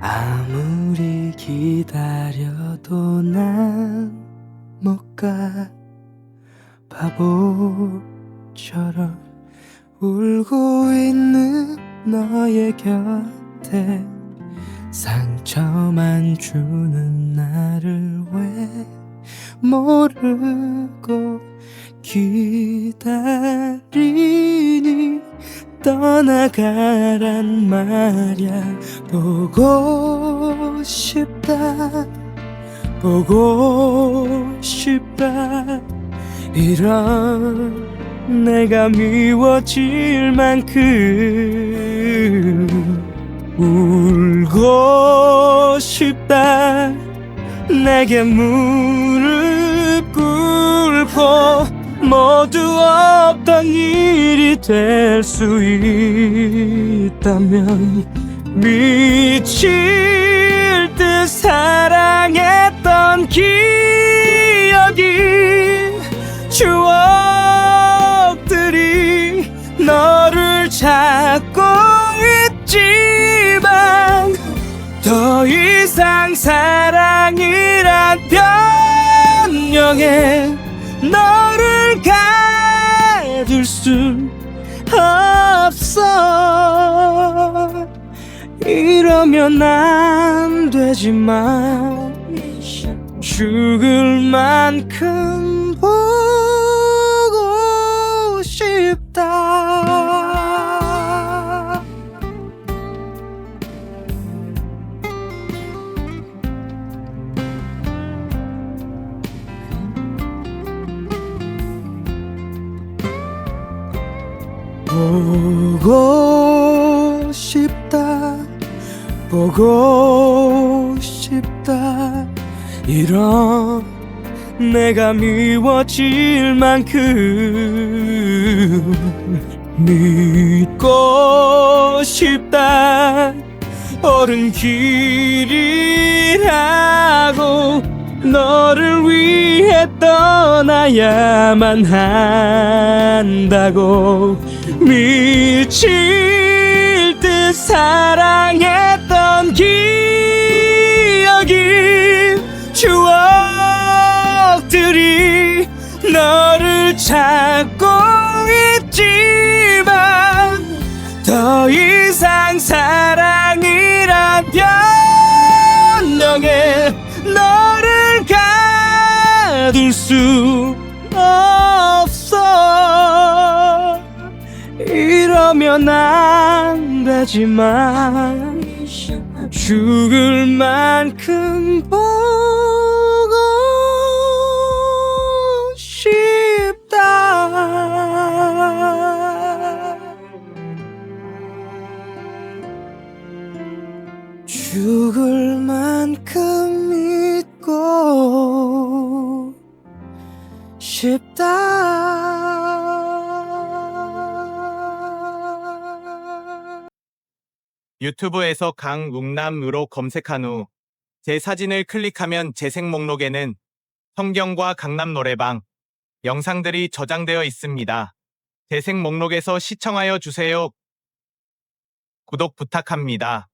아무리 기다려도 난 못 가. 바보처럼 울고 있는 너의 곁에 상처만 주는 나를 왜 모르고 기다리 떠나가란 말야. 보고 싶다. 보고 싶다. 이런 내가 미워질 만큼 울고 싶다. 내게 무릎 꿇고 모두 없던 일이 될 수 있다면 미칠 듯 사랑했던 기억이 추억들이 너를 찾고 있지만 더 이상 사랑이란 변명에 없어. 이러면 안 되지만 죽을 만큼 보 보고 싶다 보고 싶다. 이런 내가 미워질 만큼 믿고 싶다. 옳은 길이라고 너를 위해 떠나야만 한다고 미칠 듯 사랑했던 기억이 추억들이 너를 찾고 있지만 더 이상 사랑이란 변명에 너를 가둘 수 안 되지만 죽을 만큼 보고 싶다 죽을 만큼 믿고 싶다. 유튜브에서 강웅남으로 검색한 후 제 사진을 클릭하면 재생 목록에는 성경과 강남 노래방 영상들이 저장되어 있습니다. 재생 목록에서 시청하여 주세요. 구독 부탁합니다.